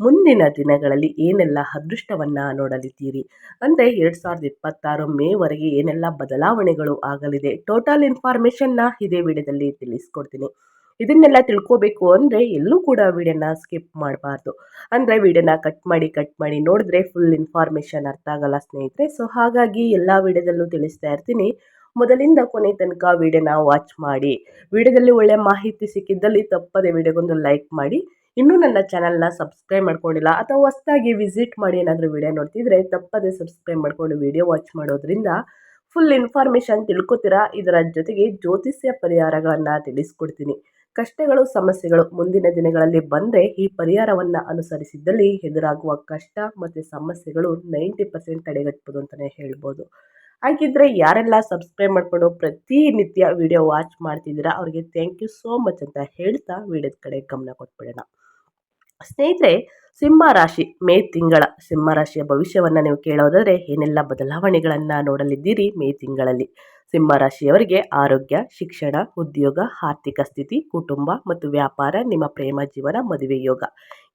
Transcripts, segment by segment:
ಮುಂದಿನ ದಿನಗಳಲ್ಲಿ ಏನೆಲ್ಲ ಅದೃಷ್ಟವನ್ನು ನೋಡಲಿದ್ದೀರಿ? ಅಂದರೆ ಎರಡು ಸಾವಿರದ ಇಪ್ಪತ್ತಾರು ಮೇವರೆಗೆ ಏನೆಲ್ಲ ಬದಲಾವಣೆಗಳು ಆಗಲಿದೆ? ಟೋಟಲ್ ಇನ್ಫಾರ್ಮೇಷನ್ನ ಇದೇ ವಿಡಿಯೋದಲ್ಲಿ ತಿಳಿಸ್ಕೊಡ್ತೀನಿ. ಇದನ್ನೆಲ್ಲ ತಿಳ್ಕೋಬೇಕು ಅಂದರೆ ಎಲ್ಲೂ ಕೂಡ ವಿಡಿಯೋನ ಸ್ಕಿಪ್ ಮಾಡಬಾರ್ದು. ಅಂದರೆ ವಿಡಿಯೋನ ಕಟ್ ಮಾಡಿ ಕಟ್ ಮಾಡಿ ನೋಡಿದ್ರೆ ಫುಲ್ ಇನ್ಫಾರ್ಮೇಷನ್ ಅರ್ಥ ಆಗಲ್ಲ ಸ್ನೇಹಿತರೆ. ಸೊ ಹಾಗಾಗಿ ಎಲ್ಲ ವಿಡಿಯೋದಲ್ಲೂ ತಿಳಿಸ್ತಾ ಇರ್ತೀನಿ. ಮೊದಲಿಂದ ಕೊನೆ ತನಕ ವಿಡಿಯೋನ ವಾಚ್ ಮಾಡಿ. ವಿಡಿಯೋದಲ್ಲಿ ಒಳ್ಳೆ ಮಾಹಿತಿ ಸಿಕ್ಕಿದ್ದಲ್ಲಿ ತಪ್ಪದೆ ವಿಡಿಯೋಗೊಂದು ಲೈಕ್ ಮಾಡಿ. ಇನ್ನೂ ನನ್ನ ಚಾನಲ್ನ ಸಬ್ಸ್ಕ್ರೈಬ್ ಮಾಡ್ಕೊಂಡಿಲ್ಲ ಅಥವಾ ಹೊಸದಾಗಿ ವಿಸಿಟ್ ಮಾಡಿ ಏನಾದರೂ ವಿಡಿಯೋ ನೋಡ್ತಿದ್ರೆ ತಪ್ಪದೇ ಸಬ್ಸ್ಕ್ರೈಬ್ ಮಾಡಿಕೊಂಡು ವಿಡಿಯೋ ವಾಚ್ ಮಾಡೋದ್ರಿಂದ ಫುಲ್ ಇನ್ಫಾರ್ಮೇಷನ್ ತಿಳ್ಕೊತೀರಾ? ಇದರ ಜೊತೆಗೆ ಜ್ಯೋತಿಷ್ಯ ಪರಿಹಾರಗಳನ್ನು ತಿಳಿಸ್ಕೊಡ್ತೀನಿ. ಕಷ್ಟಗಳು, ಸಮಸ್ಯೆಗಳು ಮುಂದಿನ ದಿನಗಳಲ್ಲಿ ಬಂದರೆ ಈ ಪರಿಹಾರವನ್ನು ಅನುಸರಿಸಿದ್ದಲ್ಲಿ ಎದುರಾಗುವ ಕಷ್ಟ ಮತ್ತು ಸಮಸ್ಯೆಗಳು ನೈಂಟಿ ಪರ್ಸೆಂಟ್ ತಡೆಗಟ್ಬೋದು ಅಂತಲೇ ಹೇಳ್ಬೋದು. ಹಾಗಿದ್ರೆ ಯಾರೆಲ್ಲ ಸಬ್ಸ್ಕ್ರೈಬ್ ಮಾಡಿಕೊಂಡು ಪ್ರತಿನಿತ್ಯ ವಿಡಿಯೋ ವಾಚ್ ಮಾಡ್ತಿದ್ದೀರಾ, ಅವರಿಗೆ ಥ್ಯಾಂಕ್ ಯು ಸೋ ಮಚ್ ಅಂತ ಹೇಳ್ತಾ ವಿಡಿಯೋದ ಕಡೆ ಗಮನ ಕೊಟ್ಬಿಡೋಣ. ಸ್ನೇಹಿತರೆ, ಸಿಂಹ ರಾಶಿ ಮೇ ತಿಂಗಳ ಸಿಂಹ ರಾಶಿಯ ಭವಿಷ್ಯವನ್ನು ನೀವು ಕೇಳೋದಾದರೆ ಏನೆಲ್ಲ ಬದಲಾವಣೆಗಳನ್ನು ನೋಡಲಿದ್ದೀರಿ ಮೇ ತಿಂಗಳಲ್ಲಿ? ಸಿಂಹರಾಶಿಯವರಿಗೆ ಆರೋಗ್ಯ, ಶಿಕ್ಷಣ, ಉದ್ಯೋಗ, ಆರ್ಥಿಕ ಸ್ಥಿತಿ, ಕುಟುಂಬ ಮತ್ತು ವ್ಯಾಪಾರ, ನಿಮ್ಮ ಪ್ರೇಮ ಜೀವನ, ಮದುವೆ ಯೋಗ.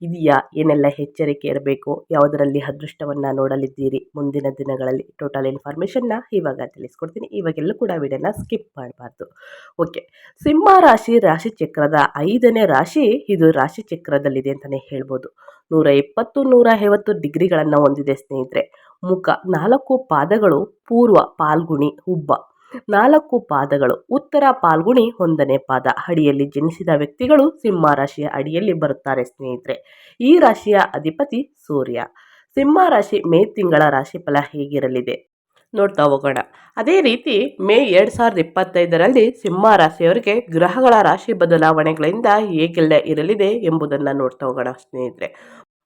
ಇದೆಯಾ? ಏನೆಲ್ಲ ಎಚ್ಚರಿಕೆ ಇರಬೇಕು? ಯಾವುದರಲ್ಲಿ ಅದೃಷ್ಟವನ್ನು ನೋಡಲಿದ್ದೀರಿ? ಮುಂದಿನ ದಿನಗಳಲ್ಲಿ ಟೋಟಲ್ ಇನ್ಫಾರ್ಮೇಷನ್ನ ಇವಾಗ ತಿಳಿಸ್ಕೊಡ್ತೀನಿ. ಇವಾಗೆಲ್ಲೂ ಕೂಡ ವಿಡಿಯೋನ ಸ್ಕಿಪ್ ಮಾಡಬಾರ್ದು. ಓಕೆ ಸಿಂಹ ರಾಶಿ ರಾಶಿ ಚಕ್ರದ ಐದನೇ ರಾಶಿ ಇದು ರಾಶಿ ಚಕ್ರದಲ್ಲಿದೆ ಅಂತಲೇ ಹೇಳ್ಬೋದು. ನೂರ ಇಪ್ಪತ್ತು ನೂರ ಐವತ್ತು ಡಿಗ್ರಿಗಳನ್ನು ಹೊಂದಿದೆ ಸ್ನೇಹಿತರೆ. ಮುಖ. ನಾಲ್ಕು ಪಾದಗಳು ಪೂರ್ವ ಪಾಲ್ಗುಣಿ ಹುಬ್ಬ. ನಾಲ್ಕು ಪಾದಗಳು ಉತ್ತರ ಪಾಲ್ಗುಣಿ ಒಂದನೇ ಪಾದ. ಅಡಿಯಲ್ಲಿ ಜನಿಸಿದ ವ್ಯಕ್ತಿಗಳು ಸಿಂಹ ರಾಶಿಯ ಅಡಿಯಲ್ಲಿ ಬರುತ್ತಾರೆ ಸ್ನೇಹಿತರೆ. ಈ ರಾಶಿಯ ಅಧಿಪತಿ ಸೂರ್ಯ. ಸಿಂಹ ರಾಶಿ ಮೇ ತಿಂಗಳ ರಾಶಿ ಫಲ ಹೇಗಿರಲಿದೆ? ನೋಡ್ತಾ ಹೋಗೋಣ. ಅದೇ ರೀತಿ ಮೇ ಎರಡು ಸಾವಿರದ ಇಪ್ಪತ್ತೈದರಲ್ಲಿ ಸಿಂಹ ರಾಶಿಯವರಿಗೆ ಗ್ರಹಗಳ ರಾಶಿ ಬದಲಾವಣೆಗಳಿಂದ ಹೇಗೆಲ್ಲ ಇರಲಿದೆ ಎಂಬುದನ್ನು ನೋಡ್ತಾ ಹೋಗೋಣ ಸ್ನೇಹಿತರೆ.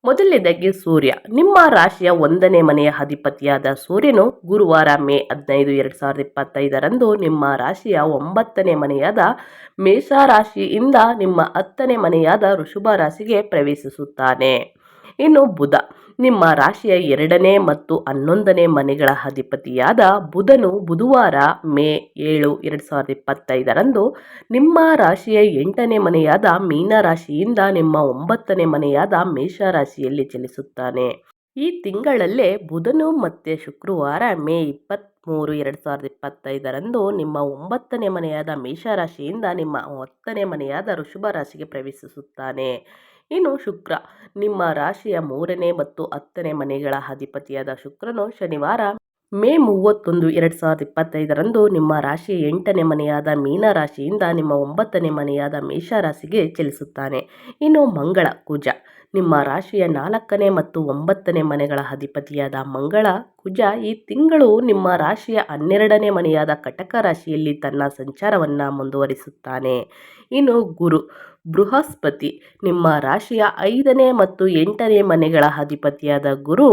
ಮೊದಲನೇದಾಗಿ ಸೂರ್ಯ. ನಿಮ್ಮ ರಾಶಿಯ ಒಂದನೇ ಮನೆಯ ಅಧಿಪತಿಯಾದ ಸೂರ್ಯನು ಗುರುವಾರ ಮೇ ಹದಿನೈದು, ಎರಡು ಸಾವಿರದ ಇಪ್ಪತ್ತೈದರಂದು ನಿಮ್ಮ ರಾಶಿಯ ಒಂಬತ್ತನೇ ಮನೆಯಾದ ಮೇಷ ರಾಶಿಯಿಂದ ನಿಮ್ಮ ಹತ್ತನೇ ಮನೆಯಾದ ಋಷಭ ರಾಶಿಗೆ ಪ್ರವೇಶಿಸುತ್ತಾನೆ. ಇನ್ನು ಬುಧ. ನಿಮ್ಮ ರಾಶಿಯ ಎರಡನೇ ಮತ್ತು ಹನ್ನೊಂದನೇ ಮನೆಗಳ ಅಧಿಪತಿಯಾದ ಬುಧನು ಬುಧವಾರ ಮೇ ಏಳು ಎರಡು ಸಾವಿರದ ಇಪ್ಪತ್ತೈದರಂದು ನಿಮ್ಮ ರಾಶಿಯ ಎಂಟನೇ ಮನೆಯಾದ ಮೀನ ರಾಶಿಯಿಂದ ನಿಮ್ಮ ಒಂಬತ್ತನೇ ಮನೆಯಾದ ಮೇಷರಾಶಿಯಲ್ಲಿ ಚಲಿಸುತ್ತಾನೆ. ಈ ತಿಂಗಳಲ್ಲೇ ಬುಧನು ಮತ್ತು ಶುಕ್ರವಾರ ಮೇ ಇಪ್ಪತ್ತ್ಮೂರು ಎರಡು ಸಾವಿರದ ಇಪ್ಪತ್ತೈದರಂದು ನಿಮ್ಮ ಒಂಬತ್ತನೇ ಮನೆಯಾದ ಮೇಷರಾಶಿಯಿಂದ ನಿಮ್ಮ ಹತ್ತನೇ ಮನೆಯಾದ ಋಷಭ ರಾಶಿಗೆ ಪ್ರವೇಶಿಸುತ್ತಾನೆ. ಇನ್ನು ಶುಕ್ರ. ನಿಮ್ಮ ರಾಶಿಯ ಮೂರನೇ ಮತ್ತು ಹತ್ತನೇ ಮನೆಗಳ ಅಧಿಪತಿಯಾದ ಶುಕ್ರನು ಶನಿವಾರ ಮೇ ಮೂವತ್ತೊಂದು, ಎರಡು ಸಾವಿರದ ಇಪ್ಪತ್ತೈದರಂದು ನಿಮ್ಮ ರಾಶಿಯ ಎಂಟನೇ ಮನೆಯಾದ ಮೀನ ರಾಶಿಯಿಂದ ನಿಮ್ಮ ಒಂಬತ್ತನೇ ಮನೆಯಾದ ಮೇಷ ರಾಶಿಗೆ ಚಲಿಸುತ್ತಾನೆ. ಇನ್ನು ಮಂಗಳ, ಕುಜ. ನಿಮ್ಮ ರಾಶಿಯ ನಾಲ್ಕನೇ ಮತ್ತು ಒಂಬತ್ತನೇ ಮನೆಗಳ ಅಧಿಪತಿಯಾದ ಮಂಗಳ, ಕುಜ ಈ ತಿಂಗಳು ನಿಮ್ಮ ರಾಶಿಯ ಹನ್ನೆರಡನೇ ಮನೆಯಾದ ಕಟಕ ರಾಶಿಯಲ್ಲಿ ತನ್ನ ಸಂಚಾರವನ್ನು ಮುಂದುವರಿಸುತ್ತಾನೆ. ಇನ್ನು ಗುರು. ಬೃಹಸ್ಪತಿ. ನಿಮ್ಮ ರಾಶಿಯ ಐದನೇ ಮತ್ತು ಎಂಟನೇ ಮನೆಗಳ ಅಧಿಪತಿಯಾದ ಗುರು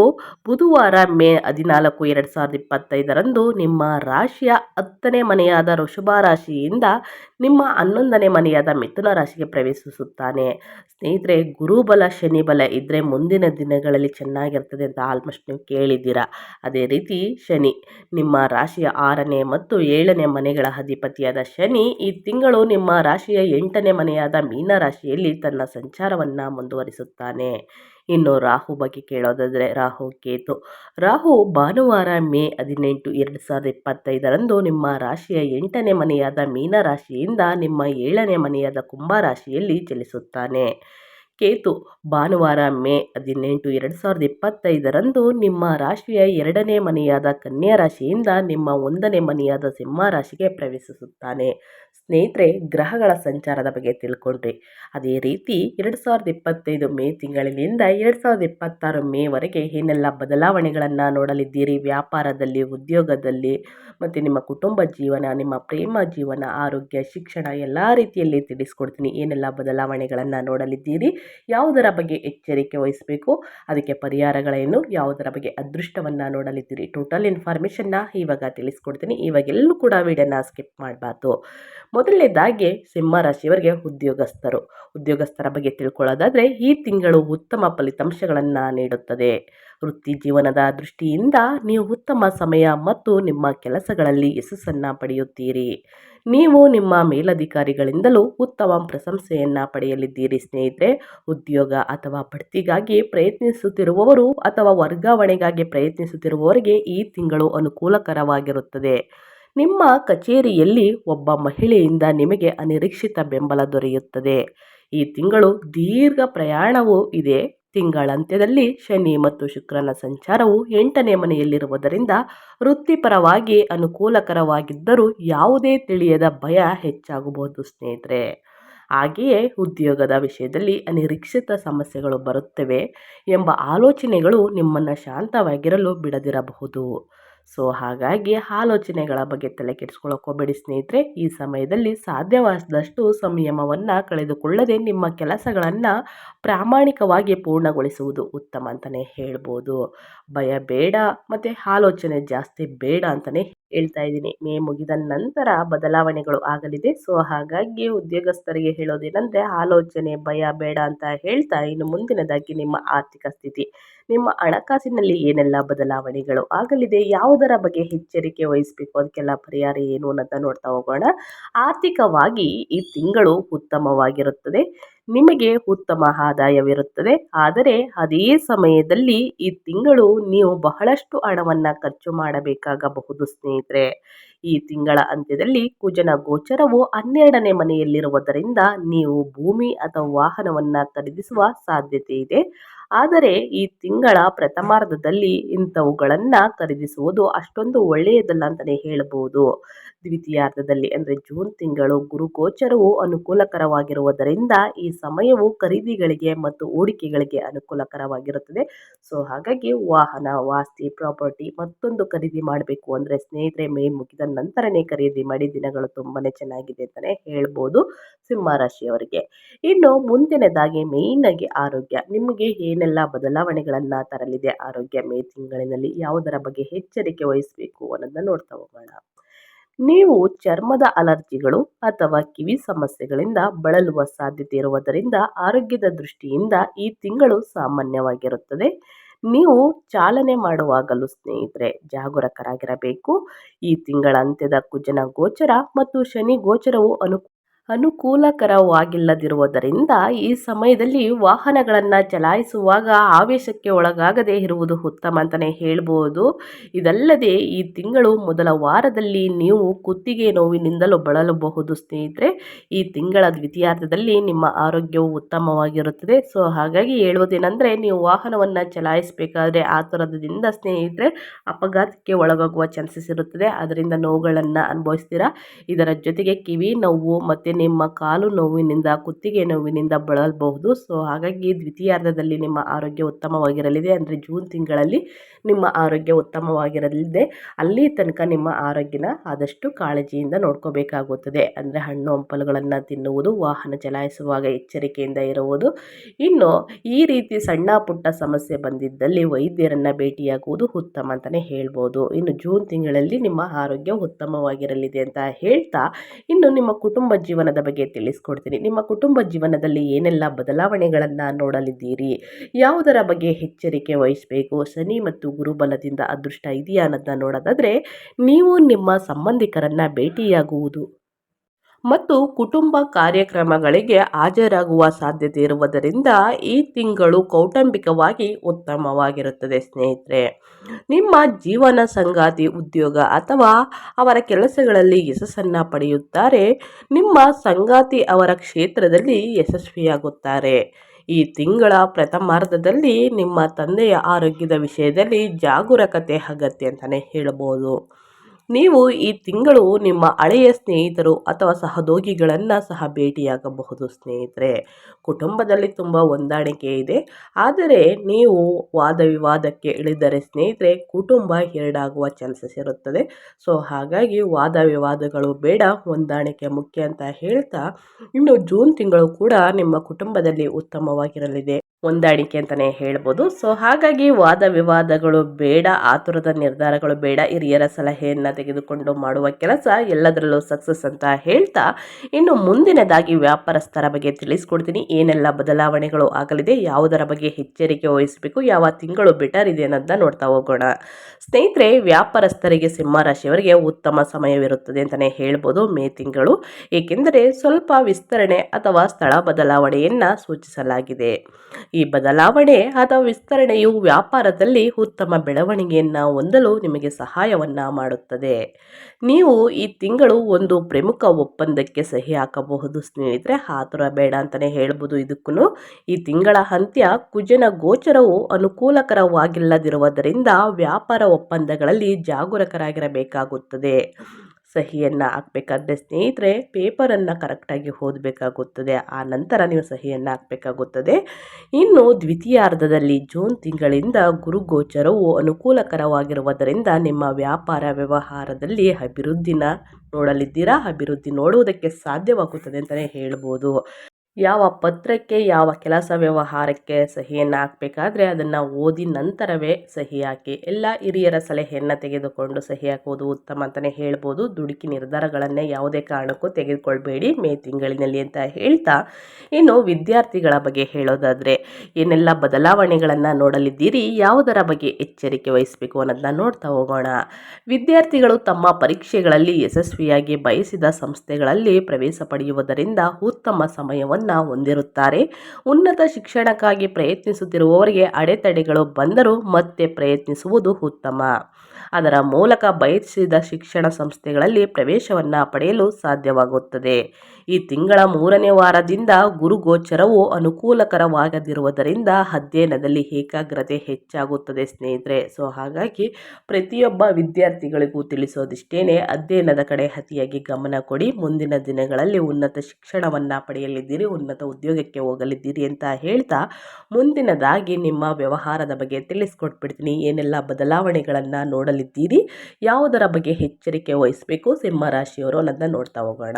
ಬುಧವಾರ ಮೇ ಹದಿನಾಲ್ಕು, ಎರಡು ಸಾವಿರದ ಇಪ್ಪತ್ತೈದರಂದು ನಿಮ್ಮ ರಾಶಿಯ ಹತ್ತನೇ ಮನೆಯಾದ ವೃಷಭ ರಾಶಿಯಿಂದ ನಿಮ್ಮ ಹನ್ನೊಂದನೇ ಮನೆಯಾದ ಮಿಥುನ ರಾಶಿಗೆ ಪ್ರವೇಶಿಸುತ್ತಾನೆ. ಸ್ನೇಹಿತರೆ, ಗುರುಬಲ ಶನಿ ಬಲ ಇದ್ದರೆ ಮುಂದಿನ ದಿನಗಳಲ್ಲಿ ಚೆನ್ನಾಗಿರ್ತದೆ ಅಂತ ಆಲ್ಮೋಸ್ಟ್ ನೀವು ಕೇಳಿದ್ದೀರಾ. ಅದೇ ರೀತಿ ಶನಿ, ನಿಮ್ಮ ರಾಶಿಯ ಆರನೇ ಮತ್ತು ಏಳನೇ ಮನೆಗಳ ಅಧಿಪತಿಯಾದ ಶನಿ ಈ ತಿಂಗಳು ನಿಮ್ಮ ರಾಶಿಯ ಎಂಟನೇ ಮನೆಯಾದ ಮೀನ ರಾಶಿಯಲ್ಲಿ ತನ್ನ ಸಂಚಾರವನ್ನು ಮುಂದುವರಿಸುತ್ತಾನೆ. ಇನ್ನು ರಾಹು ಬಗ್ಗೆ ಕೇಳೋದಾದರೆ ರಾಹು ಕೇತು. ರಾಹು ಭಾನುವಾರ ಮೇ ಹದಿನೆಂಟು, ಎರಡು ಸಾವಿರದ ಇಪ್ಪತ್ತೈದರಂದು ನಿಮ್ಮ ರಾಶಿಯ ಎಂಟನೇ ಮನೆಯಾದ ಮೀನ ರಾಶಿಯಿಂದ ನಿಮ್ಮ ಏಳನೇ ಮನೆಯಾದ ಕುಂಭ ರಾಶಿಯಲ್ಲಿ ಚಲಿಸುತ್ತಾನೆ. ಕೇತು. ಭಾನುವಾರ ಮೇ ಹದಿನೆಂಟು, ಎರಡು ಸಾವಿರದ ಇಪ್ಪತ್ತೈದರಂದು ನಿಮ್ಮ ರಾಶಿಯ ಎರಡನೇ ಮನೆಯಾದ ಕನ್ಯಾ ರಾಶಿಯಿಂದ ನಿಮ್ಮ ಒಂದನೇ ಮನೆಯಾದ ಸಿಂಹ ರಾಶಿಗೆ ಪ್ರವೇಶಿಸುತ್ತಾನೆ. ಸ್ನೇಹಿತರೆ, ಗ್ರಹಗಳ ಸಂಚಾರದ ಬಗ್ಗೆ ತಿಳ್ಕೊಂಡ್ರಿ. ಅದೇ ರೀತಿ ಎರಡು ಸಾವಿರದ ಇಪ್ಪತ್ತೈದು ಮೇ ತಿಂಗಳಿನಿಂದ ಎರಡು ಸಾವಿರದ ಇಪ್ಪತ್ತಾರು ಮೇವರೆಗೆ ಏನೆಲ್ಲ ಬದಲಾವಣೆಗಳನ್ನು ನೋಡಲಿದ್ದೀರಿ? ವ್ಯಾಪಾರದಲ್ಲಿ, ಉದ್ಯೋಗದಲ್ಲಿ ಮತ್ತು ನಿಮ್ಮ ಕುಟುಂಬ ಜೀವನ, ನಿಮ್ಮ ಪ್ರೇಮ ಜೀವನ, ಆರೋಗ್ಯ, ಶಿಕ್ಷಣ ಎಲ್ಲ ರೀತಿಯಲ್ಲಿ ತಿಳಿಸ್ಕೊಡ್ತೀನಿ. ಏನೆಲ್ಲ ಬದಲಾವಣೆಗಳನ್ನು ನೋಡಲಿದ್ದೀರಿ? ಯಾವುದರ ಬಗ್ಗೆ ಎಚ್ಚರಿಕೆ ವಹಿಸಬೇಕು? ಅದಕ್ಕೆ ಪರಿಹಾರಗಳೇನು ಯಾವುದರ ಬಗ್ಗೆ ಅದೃಷ್ಟವನ್ನು ನೋಡಲಿದ್ದೀರಿ? ಟೋಟಲ್ ಇನ್ಫಾರ್ಮೇಷನ್ನ ಇವಾಗ ತಿಳಿಸ್ಕೊಡ್ತೀನಿ. ಇವಾಗೆಲ್ಲೂ ಕೂಡ ವಿಡಿಯೋನ ಸ್ಕಿಪ್ ಮಾಡಬಾರ್ದು. ಮೊದಲನೇದಾಗಿ ಸಿಂಹ ರಾಶಿಯವರಿಗೆ ಉದ್ಯೋಗಸ್ಥರು. ಉದ್ಯೋಗಸ್ಥರ ಬಗ್ಗೆ ತಿಳ್ಕೊಳ್ಳೋದಾದರೆ ಈ ತಿಂಗಳು ಉತ್ತಮ ಫಲಿತಾಂಶಗಳನ್ನು ನೀಡುತ್ತದೆ. ವೃತ್ತಿ ಜೀವನದ ದೃಷ್ಟಿಯಿಂದ ನೀವು ಉತ್ತಮ ಸಮಯ ಮತ್ತು ನಿಮ್ಮ ಕೆಲಸಗಳಲ್ಲಿ ಯಶಸ್ಸನ್ನು ಪಡೆಯುತ್ತೀರಿ. ನೀವು ನಿಮ್ಮ ಮೇಲಧಿಕಾರಿಗಳಿಂದಲೂ ಉತ್ತಮ ಪ್ರಶಂಸೆಯನ್ನು ಪಡೆಯಲಿದ್ದೀರಿ ಸ್ನೇಹಿತರೆ. ಉದ್ಯೋಗ ಅಥವಾ ಬಡ್ತಿಗಾಗಿ ಪ್ರಯತ್ನಿಸುತ್ತಿರುವವರು ಅಥವಾ ವರ್ಗಾವಣೆಗಾಗಿ ಪ್ರಯತ್ನಿಸುತ್ತಿರುವವರಿಗೆ ಈ ತಿಂಗಳು ಅನುಕೂಲಕರವಾಗಿರುತ್ತದೆ. ನಿಮ್ಮ ಕಚೇರಿಯಲ್ಲಿ ಒಬ್ಬ ಮಹಿಳೆಯಿಂದ ನಿಮಗೆ ಅನಿರೀಕ್ಷಿತ ಬೆಂಬಲ ದೊರೆಯುತ್ತದೆ. ಈ ತಿಂಗಳು ದೀರ್ಘ ಪ್ರಯಾಣವೂ ಇದೆ. ತಿಂಗಳಂತ್ಯದಲ್ಲಿ ಶನಿ ಮತ್ತು ಶುಕ್ರನ ಸಂಚಾರವು ಎಂಟನೇ ಮನೆಯಲ್ಲಿರುವುದರಿಂದ ವೃತ್ತಿಪರವಾಗಿ ಅನುಕೂಲಕರವಾಗಿದ್ದರೂ ಯಾವುದೇ ತಿಳಿಯದ ಭಯ ಹೆಚ್ಚಾಗಬಹುದು ಸ್ನೇಹಿತರೆ. ಹಾಗೆಯೇ ಉದ್ಯೋಗದ ವಿಷಯದಲ್ಲಿ ಅನಿರೀಕ್ಷಿತ ಸಮಸ್ಯೆಗಳು ಬರುತ್ತವೆ ಎಂಬ ಆಲೋಚನೆಗಳು ನಿಮ್ಮನ್ನು ಶಾಂತವಾಗಿರಲು ಬಿಡದಿರಬಹುದು. ಸೊ ಹಾಗಾಗಿ ಆಲೋಚನೆಗಳ ಬಗ್ಗೆ ತಲೆ ಕೆಡಿಸ್ಕೊಳ್ಳೋಕೆ ಹೋಗಬೇಡಿ ಸ್ನೇಹಿತರೆ. ಈ ಸಮಯದಲ್ಲಿ ಸಾಧ್ಯವಾದಷ್ಟು ಸಂಯಮವನ್ನು ಕಳೆದುಕೊಳ್ಳದೆ ನಿಮ್ಮ ಕೆಲಸಗಳನ್ನು ಪ್ರಾಮಾಣಿಕವಾಗಿ ಪೂರ್ಣಗೊಳಿಸುವುದು ಉತ್ತಮ ಅಂತಲೇ ಹೇಳ್ಬೋದು. ಭಯ ಬೇಡ, ಮತ್ತು ಆಲೋಚನೆ ಜಾಸ್ತಿ ಬೇಡ ಅಂತಲೇ ಹೇಳ್ತಾ ಇದ್ದೀನಿ. ಮೇ ಮುಗಿದ ನಂತರ ಬದಲಾವಣೆಗಳು ಆಗಲಿದೆ. ಸೊ ಹಾಗಾಗಿ ಉದ್ಯೋಗಸ್ಥರಿಗೆ ಹೇಳೋದೇನೆಂದರೆ ಆಲೋಚನೆ ಭಯ ಬೇಡ ಅಂತ ಹೇಳ್ತಾ ಇನ್ನು ಮುಂದಿನದಾಗಿ ನಿಮ್ಮ ಆರ್ಥಿಕ ಸ್ಥಿತಿ. ನಿಮ್ಮ ಹಣಕಾಸಿನಲ್ಲಿ ಏನೆಲ್ಲ ಬದಲಾವಣೆಗಳು ಆಗಲಿದೆ? ಯಾವುದರ ಬಗ್ಗೆ ಎಚ್ಚರಿಕೆ ವಹಿಸಬೇಕು? ಅದಕ್ಕೆಲ್ಲ ಪರಿಹಾರ ಏನು ಅನ್ನೋದನ್ನ ನೋಡ್ತಾ ಹೋಗೋಣ. ಆರ್ಥಿಕವಾಗಿ ಈ ತಿಂಗಳು ಉತ್ತಮವಾಗಿರುತ್ತದೆ. ನಿಮಗೆ ಉತ್ತಮ ಆದಾಯವಿರುತ್ತದೆ. ಆದರೆ ಅದೇ ಸಮಯದಲ್ಲಿ ಈ ತಿಂಗಳು ನೀವು ಬಹಳಷ್ಟು ಹಣವನ್ನು ಖರ್ಚು ಮಾಡಬೇಕಾಗಬಹುದು ಸ್ನೇಹಿತರೆ. ಈ ತಿಂಗಳ ಅಂತ್ಯದಲ್ಲಿ ಕುಜನ ಗೋಚರವು ಹನ್ನೆರಡನೇ ಮನೆಯಲ್ಲಿರುವುದರಿಂದ ನೀವು ಭೂಮಿ ಅಥವಾ ವಾಹನವನ್ನು ಖರೀದಿಸುವ ಸಾಧ್ಯತೆ ಇದೆ. ಆದರೆ ಈ ತಿಂಗಳ ಪ್ರಥಮಾರ್ಧದಲ್ಲಿ ಇಂಥವುಗಳನ್ನು ಖರೀದಿಸುವುದು ಅಷ್ಟೊಂದು ಒಳ್ಳೆಯದಲ್ಲ ಅಂತಲೇ ಹೇಳಬಹುದು ದ್ವಿತೀಯಾರ್ಧದಲ್ಲಿ ಅಂದರೆ ಜೂನ್ ತಿಂಗಳು ಗುರು ಗೋಚರವು ಅನುಕೂಲಕರವಾಗಿರುವುದರಿಂದ ಈ ಸಮಯವು ಖರೀದಿಗಳಿಗೆ ಮತ್ತು ಹೂಡಿಕೆಗಳಿಗೆ ಅನುಕೂಲಕರವಾಗಿರುತ್ತದೆ. ಸೊ ಹಾಗಾಗಿ ವಾಹನ, ವಾಸ್ತಿ, ಪ್ರಾಪರ್ಟಿ ಮತ್ತೊಂದು ಖರೀದಿ ಮಾಡಬೇಕು ಅಂದರೆ ಸ್ನೇಹಿತರೆ ಮೇ ಮುಗಿದ ನಂತರನೇ ಖರೀದಿ ಮಾಡಿ ದಿನಗಳು ತುಂಬಾ ಚೆನ್ನಾಗಿದೆ ಅಂತಲೇ ಹೇಳ್ಬೋದು ಸಿಂಹರಾಶಿಯವರಿಗೆ. ಇನ್ನು ಮುಂದಿನದಾಗಿ ಮೇಯ್ನಾಗಿ ಆರೋಗ್ಯ. ನಿಮಗೆ ಏನೆಲ್ಲ ಬದಲಾವಣೆಗಳನ್ನು ತರಲಿದೆ ಆರೋಗ್ಯ ಮೇ ತಿಂಗಳಿನಲ್ಲಿ? ಯಾವುದರ ಬಗ್ಗೆ ಎಚ್ಚರಿಕೆ ವಹಿಸಬೇಕು ಅನ್ನೋದನ್ನ ನೋಡ್ತಾ ಹೋಗೋಣ. ನೀವು ಚರ್ಮದ ಅಲರ್ಜಿಗಳು ಅಥವಾ ಕಿವಿ ಸಮಸ್ಯೆಗಳಿಂದ ಬಳಲುವ ಸಾಧ್ಯತೆ ಇರುವುದರಿಂದ ಆರೋಗ್ಯದ ದೃಷ್ಟಿಯಿಂದ ಈ ತಿಂಗಳು ಸಾಮಾನ್ಯವಾಗಿರುತ್ತದೆ. ನೀವು ಚಾಲನೆ ಮಾಡುವಾಗಲೂ ಸ್ನೇಹಿತರೆ ಜಾಗರೂಕರಾಗಿರಬೇಕು. ಈ ತಿಂಗಳ ಅಂತ್ಯದ ಕುಜನ ಗೋಚರ ಮತ್ತು ಶನಿ ಗೋಚರವು ಅನು ಅನುಕೂಲಕರವಾಗಿಲ್ಲದಿರುವುದರಿಂದ ಈ ಸಮಯದಲ್ಲಿ ವಾಹನಗಳನ್ನು ಚಲಾಯಿಸುವಾಗ ಆವೇಶಕ್ಕೆ ಒಳಗಾಗದೇ ಇರುವುದು ಉತ್ತಮ ಅಂತಲೇ ಹೇಳ್ಬೋದು. ಇದಲ್ಲದೆ ಈ ತಿಂಗಳು ಮೊದಲ ವಾರದಲ್ಲಿ ನೀವು ಕುತ್ತಿಗೆ ನೋವಿನಿಂದಲೂ ಬಳಲಬಹುದು ಸ್ನೇಹಿತರೆ. ಈ ತಿಂಗಳ ದ್ವಿತೀಯಾರ್ಧದಲ್ಲಿ ನಿಮ್ಮ ಆರೋಗ್ಯವು ಉತ್ತಮವಾಗಿರುತ್ತದೆ. ಸೊ, ಹಾಗಾಗಿ ಹೇಳುವುದೇನೆಂದರೆ ನೀವು ವಾಹನವನ್ನು ಚಲಾಯಿಸಬೇಕಾದ್ರೆ ಆ ಥರದಿಂದ ಸ್ನೇಹಿತರೆ ಅಪಘಾತಕ್ಕೆ ಒಳಗಾಗುವ ಚಾನ್ಸಸ್ ಇರುತ್ತದೆ. ಅದರಿಂದ ನೋವುಗಳನ್ನು ಅನುಭವಿಸ್ತೀರಾ? ಇದರ ಜೊತೆಗೆ ಕಿವಿ, ನೋವು ಮತ್ತು ನಿಮ್ಮ ಕಾಲು ನೋವಿನಿಂದ, ಕುತ್ತಿಗೆ ನೋವಿನಿಂದ ಬಳಲಬಹುದು. ಸೊ ಹಾಗಾಗಿ ದ್ವಿತೀಯಾರ್ಧದಲ್ಲಿ ನಿಮ್ಮ ಆರೋಗ್ಯ ಉತ್ತಮವಾಗಿರಲಿದೆ ಅಂದರೆ ಜೂನ್ ತಿಂಗಳಲ್ಲಿ ನಿಮ್ಮ ಆರೋಗ್ಯ ಉತ್ತಮವಾಗಿರಲಿದೆ. ಅಲ್ಲಿ ತನಕ ನಿಮ್ಮ ಆರೋಗ್ಯನ ಆದಷ್ಟು ಕಾಳಜಿಯಿಂದ ನೋಡ್ಕೋಬೇಕಾಗುತ್ತದೆ. ಅಂದರೆ ಹಣ್ಣು ಹಂಪಲುಗಳನ್ನು ತಿನ್ನುವುದು, ವಾಹನ ಚಲಾಯಿಸುವಾಗ ಎಚ್ಚರಿಕೆಯಿಂದ ಇರುವುದು. ಇನ್ನು ಈ ರೀತಿ ಸಣ್ಣ ಪುಟ್ಟ ಸಮಸ್ಯೆ ಬಂದಿದ್ದಲ್ಲಿ ವೈದ್ಯರನ್ನು ಭೇಟಿಯಾಗುವುದು ಉತ್ತಮ ಅಂತಲೇ ಹೇಳ್ಬೋದು. ಇನ್ನು ಜೂನ್ ತಿಂಗಳಲ್ಲಿ ನಿಮ್ಮ ಆರೋಗ್ಯ ಉತ್ತಮವಾಗಿರಲಿದೆ ಅಂತ ಹೇಳ್ತಾ, ಇನ್ನು ನಿಮ್ಮ ಕುಟುಂಬ ಜೀವನದ ಬಗ್ಗೆ ತಿಳಿಸ್ಕೊಡ್ತೀನಿ. ನಿಮ್ಮ ಕುಟುಂಬ ಜೀವನದಲ್ಲಿ ಏನೆಲ್ಲ ಬದಲಾವಣೆಗಳನ್ನು ನೋಡಲಿದ್ದೀರಿ? ಯಾವುದರ ಬಗ್ಗೆ ಎಚ್ಚರಿಕೆ ವಹಿಸಬೇಕು? ಶನಿ ಮತ್ತು ಗುರುಬಲದಿಂದ ಅದೃಷ್ಟ ಇದೆಯಾ ಅನ್ನೋದನ್ನ ನೋಡೋದಾದರೆ, ನೀವು ನಿಮ್ಮ ಸಂಬಂಧಿಕರನ್ನು ಭೇಟಿಯಾಗುವುದು. ಮತ್ತು ಕುಟುಂಬ ಕಾರ್ಯಕ್ರಮಗಳಿಗೆ ಹಾಜರಾಗುವ ಸಾಧ್ಯತೆ ಇರುವುದರಿಂದ ಈ ತಿಂಗಳು ಕೌಟುಂಬಿಕವಾಗಿ ಉತ್ತಮವಾಗಿರುತ್ತದೆ, ಸ್ನೇಹಿತರೆ. ನಿಮ್ಮ ಜೀವನ ಸಂಗಾತಿ ಉದ್ಯೋಗ ಅಥವಾ ಅವರ ಕೆಲಸಗಳಲ್ಲಿ ಯಶಸ್ಸನ್ನು ಪಡೆಯುತ್ತಾರೆ, ನಿಮ್ಮ ಸಂಗಾತಿ ಅವರ ಕ್ಷೇತ್ರದಲ್ಲಿ ಯಶಸ್ವಿಯಾಗುತ್ತಾರೆ. ಈ ತಿಂಗಳ ಪ್ರಥಮಾರ್ಧದಲ್ಲಿ ನಿಮ್ಮ ತಂದೆಯ ಆರೋಗ್ಯದ ವಿಷಯದಲ್ಲಿ ಜಾಗರೂಕತೆ ಅಗತ್ಯ ಅಂತಲೇ ಹೇಳ್ಬೋದು. ನೀವು ಈ ತಿಂಗಳು ನಿಮ್ಮ ಹಳೆಯ ಸ್ನೇಹಿತರು ಅಥವಾ ಸಹದೋಗಿಗಳನ್ನು ಸಹ ಭೇಟಿಯಾಗಬಹುದು ಸ್ನೇಹಿತರೆ. ಕುಟುಂಬದಲ್ಲಿ ತುಂಬ ಹೊಂದಾಣಿಕೆ ಇದೆ. ಆದರೆ ನೀವು ವಾದ ವಿವಾದಕ್ಕೆ ಇಳಿದರೆ ಸ್ನೇಹಿತರೆ, ಕುಟುಂಬ ಎರಡಾಗುವ ಚಾನ್ಸಸ್ ಇರುತ್ತದೆ. ಸೊ, ಹಾಗಾಗಿ ವಾದ ವಿವಾದಗಳು ಬೇಡ, ಹೊಂದಾಣಿಕೆ ಮುಖ್ಯ ಅಂತ ಹೇಳ್ತಾ, ಇನ್ನು ಜೂನ್ ತಿಂಗಳು ಕೂಡ ನಿಮ್ಮ ಕುಟುಂಬದಲ್ಲಿ ಉತ್ತಮವಾಗಿರಲಿದೆ. ಹೊಂದಾಣಿಕೆ ಅಂತಲೇ ಹೇಳ್ಬೋದು. ಸೊ ಹಾಗಾಗಿ ವಾದ ವಿವಾದಗಳು ಬೇಡ, ಆತುರದ ನಿರ್ಧಾರಗಳು ಬೇಡ, ಹಿರಿಯರ ಸಲಹೆಯನ್ನು ತೆಗೆದುಕೊಂಡು ಮಾಡುವ ಕೆಲಸ ಎಲ್ಲದರಲ್ಲೂ ಸಕ್ಸಸ್ ಅಂತ ಹೇಳ್ತಾ ಇನ್ನು ಮುಂದಿನದಾಗಿ ವ್ಯಾಪಾರಸ್ಥರ ಬಗ್ಗೆ ತಿಳಿಸ್ಕೊಡ್ತೀನಿ. ಏನೆಲ್ಲ ಬದಲಾವಣೆಗಳು ಆಗಲಿದೆ, ಯಾವುದರ ಬಗ್ಗೆ ಎಚ್ಚರಿಕೆ ವಹಿಸಬೇಕು, ಯಾವ ತಿಂಗಳು ಬೆಟರ್ ಇದೆ ಅನ್ನೋದನ್ನ ನೋಡ್ತಾ ಹೋಗೋಣ. ಸ್ನೇಹಿತರೆ, ವ್ಯಾಪಾರಸ್ಥರಿಗೆ ಸಿಂಹರಾಶಿಯವರಿಗೆ ಉತ್ತಮ ಸಮಯವಿರುತ್ತದೆ ಅಂತಲೇ ಹೇಳ್ಬೋದು ಮೇ ತಿಂಗಳು. ಏಕೆಂದರೆ ಸ್ವಲ್ಪ ವಿಸ್ತರಣೆ ಅಥವಾ ಸ್ಥಳ ಬದಲಾವಣೆಯನ್ನು ಸೂಚಿಸಲಾಗಿದೆ. ಈ ಬದಲಾವಣೆ ಅಥವಾ ವಿಸ್ತರಣೆಯು ವ್ಯಾಪಾರದಲ್ಲಿ ಉತ್ತಮ ಬೆಳವಣಿಗೆಯನ್ನು ಹೊಂದಲು ನಿಮಗೆ ಸಹಾಯವನ್ನು ಮಾಡುತ್ತದೆ. ನೀವು ಈ ತಿಂಗಳು ಒಂದು ಪ್ರಮುಖ ಒಪ್ಪಂದಕ್ಕೆ ಸಹಿ ಹಾಕಬಹುದು ಸ್ನೇಹಿತರೆ. ಆತುರ ಬೇಡ ಅಂತಲೇ ಹೇಳ್ಬೋದು ಇದಕ್ಕೂ ಈ ತಿಂಗಳ ಅಂತ್ಯ ಕುಜನ ಗೋಚರವು ಅನುಕೂಲಕರವಾಗಿಲ್ಲದಿರುವುದರಿಂದ ವ್ಯಾಪಾರ ಒಪ್ಪಂದಗಳಲ್ಲಿ ಜಾಗರೂಕರಾಗಿರಬೇಕಾಗುತ್ತದೆ. ಸಹಿಯನ್ನು ಹಾಕಬೇಕಾದ್ರೆ ಸ್ನೇಹಿತರೆ ಪೇಪರನ್ನು ಕರೆಕ್ಟಾಗಿ ಓದಬೇಕಾಗುತ್ತದೆ. ಆ ನಂತರ ನೀವು ಸಹಿಯನ್ನು ಹಾಕಬೇಕಾಗುತ್ತದೆ. ಇನ್ನು ದ್ವಿತೀಯಾರ್ಧದಲ್ಲಿ ಜೂನ್ ತಿಂಗಳಿಂದ ಗುರುಗೋಚರವು ಅನುಕೂಲಕರವಾಗಿರುವುದರಿಂದ ನಿಮ್ಮ ವ್ಯಾಪಾರ ವ್ಯವಹಾರದಲ್ಲಿ ಅಭಿವೃದ್ಧಿನ ನೋಡಲಿದ್ದೀರಾ? ಅಭಿವೃದ್ಧಿ ನೋಡುವುದಕ್ಕೆ ಸಾಧ್ಯವಾಗುತ್ತದೆ ಅಂತಲೇ ಹೇಳ್ಬೋದು. ಯಾವ ಪತ್ರಕ್ಕೆ, ಯಾವ ಕೆಲಸ ವ್ಯವಹಾರಕ್ಕೆ ಸಹಿಯನ್ನು ಹಾಕಬೇಕಾದ್ರೆ ಅದನ್ನು ಓದಿ ನಂತರವೇ ಸಹಿ ಹಾಕಿ ಎಲ್ಲ ಹಿರಿಯರ ಸಲಹೆಯನ್ನು ತೆಗೆದುಕೊಂಡು ಸಹಿ ಹಾಕುವುದು ಉತ್ತಮ ಅಂತಲೇ ಹೇಳ್ಬೋದು. ದುಡುಕಿ ನಿರ್ಧಾರಗಳನ್ನೇ ಯಾವುದೇ ಕಾರಣಕ್ಕೂ ತೆಗೆದುಕೊಳ್ಬೇಡಿ ಮೇ ತಿಂಗಳಿನಲ್ಲಿ ಅಂತ ಹೇಳ್ತಾ. ಇನ್ನು ವಿದ್ಯಾರ್ಥಿಗಳ ಬಗ್ಗೆ ಹೇಳೋದಾದರೆ, ಏನೆಲ್ಲ ಬದಲಾವಣೆಗಳನ್ನು ನೋಡಲಿದ್ದೀರಿ, ಯಾವುದರ ಬಗ್ಗೆ ಎಚ್ಚರಿಕೆ ವಹಿಸಬೇಕು ಅನ್ನೋದನ್ನ ನೋಡ್ತಾ ಹೋಗೋಣ. ವಿದ್ಯಾರ್ಥಿಗಳು ತಮ್ಮ ಪರೀಕ್ಷೆಗಳಲ್ಲಿ ಯಶಸ್ವಿಯಾಗಿ ಬಯಸಿದ ಸಂಸ್ಥೆಗಳಲ್ಲಿ ಪ್ರವೇಶ ಪಡೆಯುವುದರಿಂದ ಉತ್ತಮ ಸಮಯವನ್ನು ಹೊಂದಿರುತ್ತಾರೆ. ಉನ್ನತ ಶಿಕ್ಷಣಕ್ಕಾಗಿ ಪ್ರಯತ್ನಿಸುತ್ತಿರುವವರಿಗೆ ಅಡೆತಡೆಗಳು ಬಂದರೂ ಮತ್ತೆ ಪ್ರಯತ್ನಿಸುವುದು ಉತ್ತಮ. ಅದರ ಮೂಲಕ ಬಯಸಿದ ಶಿಕ್ಷಣ ಸಂಸ್ಥೆಗಳಲ್ಲಿ ಪ್ರವೇಶವನ್ನು ಪಡೆಯಲು ಸಾಧ್ಯವಾಗುತ್ತದೆ. ಈ ತಿಂಗಳ ಮೂರನೇ ವಾರದಿಂದ ಗುರುಗೋಚರವು ಅನುಕೂಲಕರವಾಗದಿರುವುದರಿಂದ ಅಧ್ಯಯನದಲ್ಲಿ ಏಕಾಗ್ರತೆ ಹೆಚ್ಚಾಗುತ್ತದೆ ಸ್ನೇಹಿತರೆ. ಸೊ ಹಾಗಾಗಿ ಪ್ರತಿಯೊಬ್ಬ ವಿದ್ಯಾರ್ಥಿಗಳಿಗೂ ತಿಳಿಸೋದಿಷ್ಟೇನೆ, ಅಧ್ಯಯನದ ಕಡೆ ಅತಿಯಾಗಿ ಗಮನ ಕೊಡಿ, ಮುಂದಿನ ದಿನಗಳಲ್ಲಿ ಉನ್ನತ ಶಿಕ್ಷಣವನ್ನು ಪಡೆಯಲಿದ್ದೀರಿ, ಉನ್ನತ ಉದ್ಯೋಗಕ್ಕೆ ಹೋಗಲಿದ್ದೀರಿ ಅಂತ ಹೇಳ್ತಾ ಮುಂದಿನದಾಗಿ ನಿಮ್ಮ ವ್ಯವಹಾರದ ಬಗ್ಗೆ ತಿಳಿಸ್ಕೊಟ್ಬಿಡ್ತೀನಿ. ಏನೆಲ್ಲ ಬದಲಾವಣೆಗಳನ್ನು ನೋಡಲಿದ್ದೀರಿ ಯಾವುದರ ಬಗ್ಗೆ ಎಚ್ಚರಿಕೆ ವಹಿಸಬೇಕು? ಸಿಂಹರಾಶಿಯವರು ಅನ್ನೋದನ್ನ ನೋಡ್ತಾ ಹೋಗೋಣ.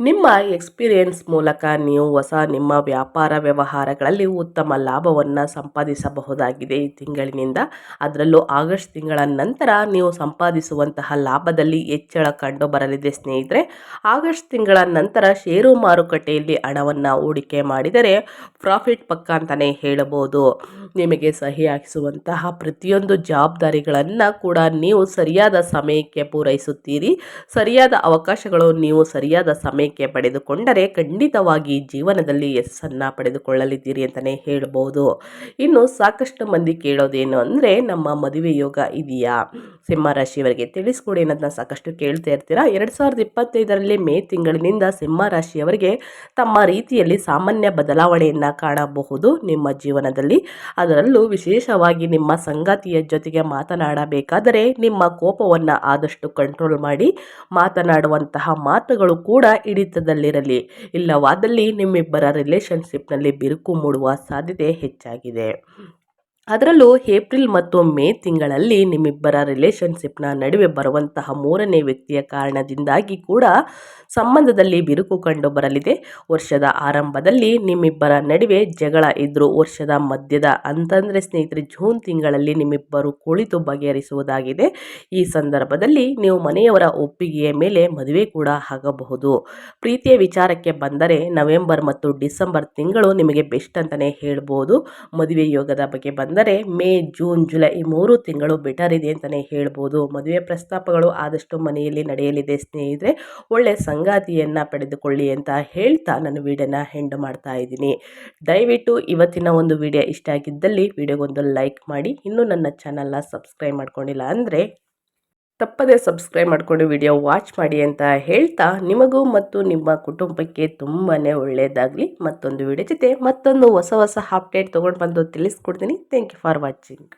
ನಿಮ್ಮ ಎಕ್ಸ್ಪೀರಿಯನ್ಸ್ ಮೂಲಕ ನೀವು ಹೊಸ ನಿಮ್ಮ ವ್ಯಾಪಾರ ವ್ಯವಹಾರಗಳಲ್ಲಿ ಉತ್ತಮ ಲಾಭವನ್ನು ಸಂಪಾದಿಸಬಹುದಾಗಿದೆ ಈ ತಿಂಗಳಿನಿಂದ. ಅದರಲ್ಲೂ ಆಗಸ್ಟ್ ತಿಂಗಳ ನಂತರ ನೀವು ಸಂಪಾದಿಸುವಂತಹ ಲಾಭದಲ್ಲಿ ಹೆಚ್ಚಳ ಕಂಡು ಬರಲಿದೆ ಸ್ನೇಹಿತರೆ. ಆಗಸ್ಟ್ ತಿಂಗಳ ನಂತರ ಷೇರು ಮಾರುಕಟ್ಟೆಯಲ್ಲಿ ಹಣವನ್ನು ಹೂಡಿಕೆ ಮಾಡಿದರೆ ಪ್ರಾಫಿಟ್ ಪಕ್ಕ ಅಂತಲೇ ಹೇಳಬಹುದು. ನಿಮಗೆ ಸಹಿ ಹಾಕಿಸುವಂತಹ ಪ್ರತಿಯೊಂದು ಜವಾಬ್ದಾರಿಗಳನ್ನು ಕೂಡ ನೀವು ಸರಿಯಾದ ಸಮಯಕ್ಕೆ ಪೂರೈಸುತ್ತೀರಿ. ಸರಿಯಾದ ಅವಕಾಶಗಳು ನೀವು ಸರಿಯಾದ ಸಮಯ ಸಮಯಕ್ಕೆ ಪಡೆದುಕೊಂಡರೆ ಖಂಡಿತವಾಗಿ ಜೀವನದಲ್ಲಿ ಯಶಸ್ಸನ್ನು ಪಡೆದುಕೊಳ್ಳಲಿದ್ದೀರಿ ಅಂತಲೇ ಹೇಳ್ಬೋದು. ಇನ್ನು ಸಾಕಷ್ಟು ಮಂದಿ ಕೇಳೋದೇನು ಅಂದರೆ ನಮ್ಮ ಮದುವೆ ಯೋಗ ಇದೆಯಾ? ಸಿಂಹರಾಶಿಯವರಿಗೆ ತಿಳಿಸ್ಕೊಡಿ ಅನ್ನೋದನ್ನ ಸಾಕಷ್ಟು ಕೇಳ್ತಾ ಇರ್ತೀರಾ. ಎರಡು ಸಾವಿರದ ಇಪ್ಪತ್ತೈದರಲ್ಲಿ ಮೇ ತಿಂಗಳಿನಿಂದ ಸಿಂಹರಾಶಿಯವರಿಗೆ ತಮ್ಮ ರೀತಿಯಲ್ಲಿ ಸಾಮಾನ್ಯ ಬದಲಾವಣೆಯನ್ನು ಕಾಣಬಹುದು ನಿಮ್ಮ ಜೀವನದಲ್ಲಿ. ಅದರಲ್ಲೂ ವಿಶೇಷವಾಗಿ ನಿಮ್ಮ ಸಂಗಾತಿಯ ಜೊತೆಗೆ ಮಾತನಾಡಬೇಕಾದರೆ ನಿಮ್ಮ ಕೋಪವನ್ನು ಆದಷ್ಟು ಕಂಟ್ರೋಲ್ ಮಾಡಿ ಮಾತನಾಡುವಂತಹ ಮಾತುಗಳು ಕೂಡ ಹಿಡಿತದಲ್ಲಿರಲಿ. ಇಲ್ಲವಾದಲ್ಲಿ ನಿಮ್ಮಿಬ್ಬರ ರಿಲೇಷನ್ಶಿಪ್ನಲ್ಲಿ ಬಿರುಕು ಮೂಡುವ ಸಾಧ್ಯತೆ ಹೆಚ್ಚಾಗಿದೆ. ಅದರಲ್ಲೂ ಏಪ್ರಿಲ್ ಮತ್ತು ಮೇ ತಿಂಗಳಲ್ಲಿ ನಿಮ್ಮಿಬ್ಬರ ರಿಲೇಷನ್ಶಿಪ್ನ ನಡುವೆ ಬರುವಂತಹ ಮೂರನೇ ವ್ಯಕ್ತಿಯ ಕಾರಣದಿಂದಾಗಿ ಕೂಡ ಸಂಬಂಧದಲ್ಲಿ ಬಿರುಕು ಕಂಡು ಬರಲಿದೆ ವರ್ಷದ ಆರಂಭದಲ್ಲಿ ನಿಮ್ಮಿಬ್ಬರ ನಡುವೆ ಜಗಳ ಇದ್ದರೂ ವರ್ಷದ ಮಧ್ಯದ, ಅಂತಂದರೆ ಸ್ನೇಹಿತರೆ ಜೂನ್ ತಿಂಗಳಲ್ಲಿ ನಿಮ್ಮಿಬ್ಬರು ಕುಳಿತು ಬಗೆಹರಿಸುವುದಾಗಿದೆ. ಈ ಸಂದರ್ಭದಲ್ಲಿ ನೀವು ಮನೆಯವರ ಒಪ್ಪಿಗೆಯ ಮೇಲೆ ಮದುವೆ ಕೂಡ ಆಗಬಹುದು. ಪ್ರೀತಿಯ ವಿಚಾರಕ್ಕೆ ಬಂದರೆ ನವೆಂಬರ್ ಮತ್ತು ಡಿಸೆಂಬರ್ ತಿಂಗಳು ನಿಮಗೆ ಬೆಸ್ಟ್ ಅಂತಲೇ ಹೇಳ್ಬೋದು. ಮದುವೆ ಯೋಗದ ಬಗ್ಗೆ ಬಂದ ಅಂದರೆ ಮೇ, ಜೂನ್, ಜುಲೈ ಈ ಮೂರು ತಿಂಗಳು ಬೆಟರ್ ಇದೆ ಅಂತಲೇ ಹೇಳ್ಬೋದು. ಮದುವೆ ಪ್ರಸ್ತಾಪಗಳು ಆದಷ್ಟು ಮನೆಯಲ್ಲಿ ನಡೆಯಲಿದೆ ಸ್ನೇಹಿತರೆ. ಒಳ್ಳೆ ಸಂಗಾತಿಯನ್ನು ಪಡೆದುಕೊಳ್ಳಿ ಅಂತ ಹೇಳ್ತಾ ನಾನು ವಿಡಿಯೋನ ಹೆಂಡ್ ಮಾಡ್ತಾ ಇದ್ದೀನಿ. ದಯವಿಟ್ಟು ಇವತ್ತಿನ ಒಂದು ವಿಡಿಯೋ ಇಷ್ಟ ಆಗಿದ್ದಲ್ಲಿ ವಿಡಿಯೋಗೊಂದು ಲೈಕ್ ಮಾಡಿ. ಇನ್ನೂ ನನ್ನ ಚಾನಲ್ನ ಸಬ್ಸ್ಕ್ರೈಬ್ ಮಾಡ್ಕೊಂಡಿಲ್ಲ ಅಂದರೆ ತಪ್ಪದೆ ಸಬ್ಸ್ಕ್ರೈಬ್ ಮಾಡಿಕೊಂಡು ವಿಡಿಯೋ ವಾಚ್ ಮಾಡಿ ಅಂತ ಹೇಳ್ತಾ ನಿಮಗೂ ಮತ್ತು ನಿಮ್ಮ ಕುಟುಂಬಕ್ಕೆ ತುಂಬಾ ಒಳ್ಳೆಯದಾಗಲಿ ಮತ್ತೊಂದು ವಿಡಿಯೋ ಜೊತೆ ಮತ್ತೊಂದು ಹೊಸ ಹೊಸ ಅಪ್ಡೇಟ್ ತೊಗೊಂಡು ಬಂದು ತಿಳಿಸ್ಕೊಡ್ತೀನಿ. Thank you for watching